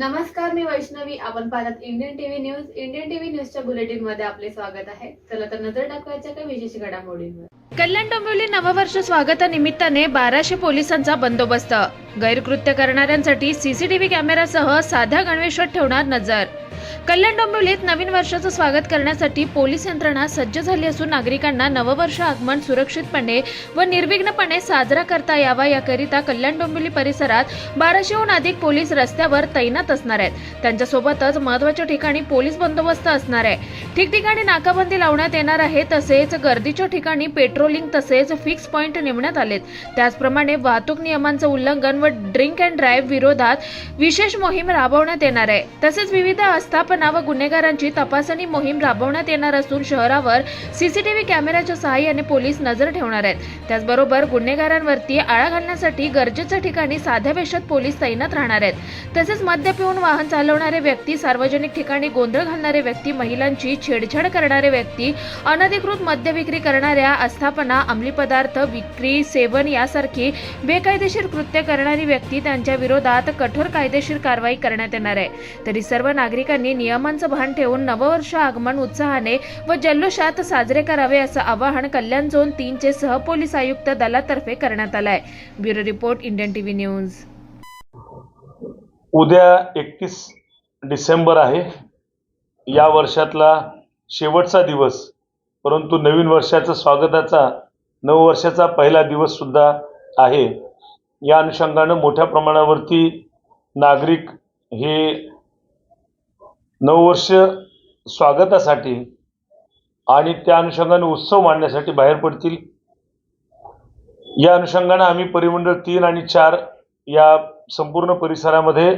नमस्कार मी वैष्णवी. आपण पाहतात Indian TV news Indian TV न्यूजच्या बुलेटिनमध्ये आपले स्वागत आहे. चला तर नजर टाकवायच्या काही विशेष घडामोडींवर. कल्याण डोंबिवली नववर्ष स्वागतानिमित्ताने बाराशे पोलिसांचा बंदोबस्त. गैरकृत्य करणाऱ्यांसाठी सीसीटीव्ही कॅमेरासह साध्या गणवेशात ठेवणार नजर. कल्याण डोंबिवलीत नवीन वर्षाचं स्वागत करण्यासाठी पोलीस यंत्रणा सज्ज झाली असून नागरिकांना नववर्ष आगमन सुरक्षितपणे व निर्विघ्नपणे साजरा करता यावा याकरिता कल्याण डोंबिवली परिसरात बाराशेहून अधिक पोलीस रस्त्यावर तैनात असणार आहेत. त्यांच्यासोबतच महत्त्वाच्या ठिकाणी पोलीस बंदोबस्त असणार आहे. ठिकठिकाणी नाकाबंदी लावण्यात येणार आहे तसेच गर्दीच्या ठिकाणी पेट्रोलिंग तसेच फिक्स पॉईंट नेमण्यात आलेत. त्याचप्रमाणे वाहतूक नियमांचं उल्लंघन व ड्रिंक अँड ड्राईव्ह विरोधात विशेष मोहीम राबवण्यात येणार आहे. तसेच विविध आस्थापना व गुन्हेगारांची तपासणी मोहीम राबवण्यात येणार असून शहरावर सीसीटीव्ही कॅमेऱ्याच्या सहाय्याने पोलीस नजर ठेवणार आहेत. त्याचबरोबर गुन्हेगारांवरती आळा घालण्यासाठी गरजेच्या ठिकाणी साध्या वेशात पोलीस तैनात राहणार आहेत. तसेच मद्य पिऊन वाहन चालवणारे व्यक्ती सार्वजनिक ठिकाणी गोंधळ घालणारे व्यक्ती महिलांची छेडछाड करणारे व्यक्ती अनधिकृत मद्य विक्री करणाऱ्या आस्थापना अंमली पदार्थ विक्री सेवन यासारखी बेकायदेशीर कृत्य करणारी व्यक्ती त्यांच्या विरोधात कठोर कायदेशीर कारवाई करण्यात येणार आहे. तरी सर्व नागरिकांनी नियमांचं भान ठेवून नववर्ष आगमन उत्साहाने व जल्लोषात साजरे करावे असं आवाहन कल्याण झोन तीनचे सहपोलीस आयुक्त दलातर्फे करण्यात आलंय. Bureau report Indian TV news. उद्या एकतीस डिसेंबर आहे. या वर्षातला शेवटचा दिवस परंतु नवीन वर्षाचा स्वागताचा नववर्षाचा पहिला दिवस सुद्धा आहे. या अनुषंगानं मोठ्या प्रमाणावरती नागरिक हे नववर्ष स्वागतासाठी आणि त्या अनुषंगाने उत्सव मांडण्यासाठी बाहेर पडतील. या अनुषंगानं आम्ही परिमंडळ तीन आणि चार या संपूर्ण परिसरामध्ये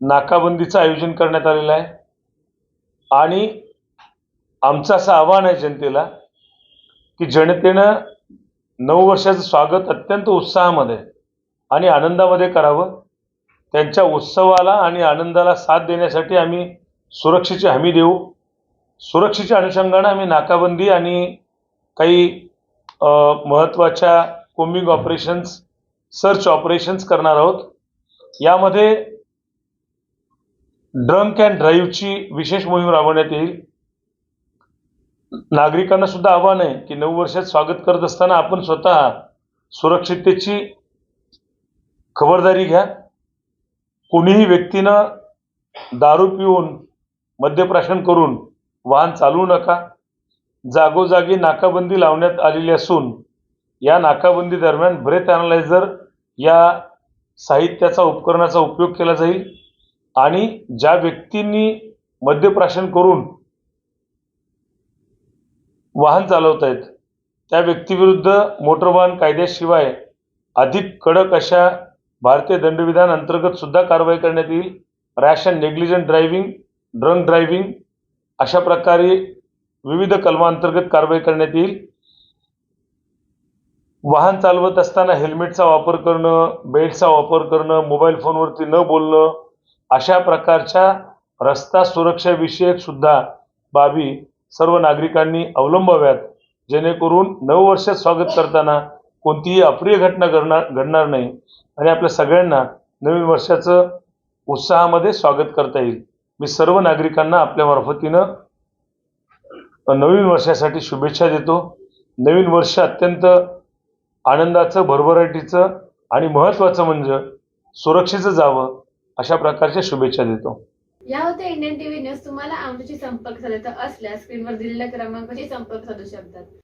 नाकाबंदीचं आयोजन करण्यात आलेलं आहे. आणि आमचं असं आव्हान आहे जनतेला की जनतेनं नऊ वर्षाचं स्वागत अत्यंत उत्साहामध्ये आणि आनंदामध्ये करावं. त्यांच्या उत्सवाला आणि आनंदाला साथ देण्यासाठी आम्ही सुरक्षेची हमी देऊ. सुरक्षेच्या अनुषंगानं आम्ही नाकाबंदी आणि काही महत्त्वाच्या कोम्बिंग ऑपरेशन्स सर्च ऑपरेशन्स करणार आहोत. यामध्ये ड्रंक अँड ड्राईव्हची विशेष मोहीम राबवण्यात येईल. नागरिकांना सुद्धा आव्हान आहे की नऊ वर्षात स्वागत करत असताना आपण स्वतः सुरक्षिततेची खबरदारी घ्या. कोणीही व्यक्तीनं दारू पिऊन मद्यप्राशन करून वाहन चालवू नका. जागोजागी नाकाबंदी लावण्यात आलेली असून या नाकाबंदी दरम्यान ब्रेथ ॲनालायझर या साहित्याचा उपकरणाचा उपयोग केला जाईल आणि ज्या व्यक्तींनी मद्यप्राशन करून वाहन चालवत आहेत त्या व्यक्तीविरुद्ध मोटर वाहन कायद्याशिवाय अधिक कडक अशा भारतीय दंडविधान अंतर्गत सुद्धा कारवाई करण्यात येईल. Rash and negligent driving drunk driving अशा प्रकारे विविध कलमांतर्गत कारवाई करण्यात येईल. वाहन चालवत असताना हेल्मेटचा वापर करणं बेल्टचा वापर करणं मोबाईल फोनवरती न बोलणं अशा प्रकारच्या रस्ता सुरक्षाविषयक सुद्धा बाबी सर्व नागरिकांनी अवलंबाव्यात. जेणेकरून नववर्ष स्वागत करताना कोणतीही अप्रिय घटना घडणार घडणार नाही. आणि आपल्या सगळ्यांना नवीन वर्षाचं उत्साहामध्ये स्वागत करता येईल. मी सर्व नागरिकांना आपल्या मार्फतीनं नवीन वर्षासाठी शुभेच्छा देतो. नवीन वर्ष अत्यंत आनंदाचं भरभराटीचं आणि महत्त्वाचं म्हणजे सुरक्षेचं जावं अशा प्रकारच्या शुभेच्छा देतो. या होत्या इंडियन टीव्ही न्यूज. तुम्हाला आमच्याशी संपर्क साधायचा असल्यास स्क्रीनवर दिलेल्या क्रमांकाशी संपर्क साधू शकतात.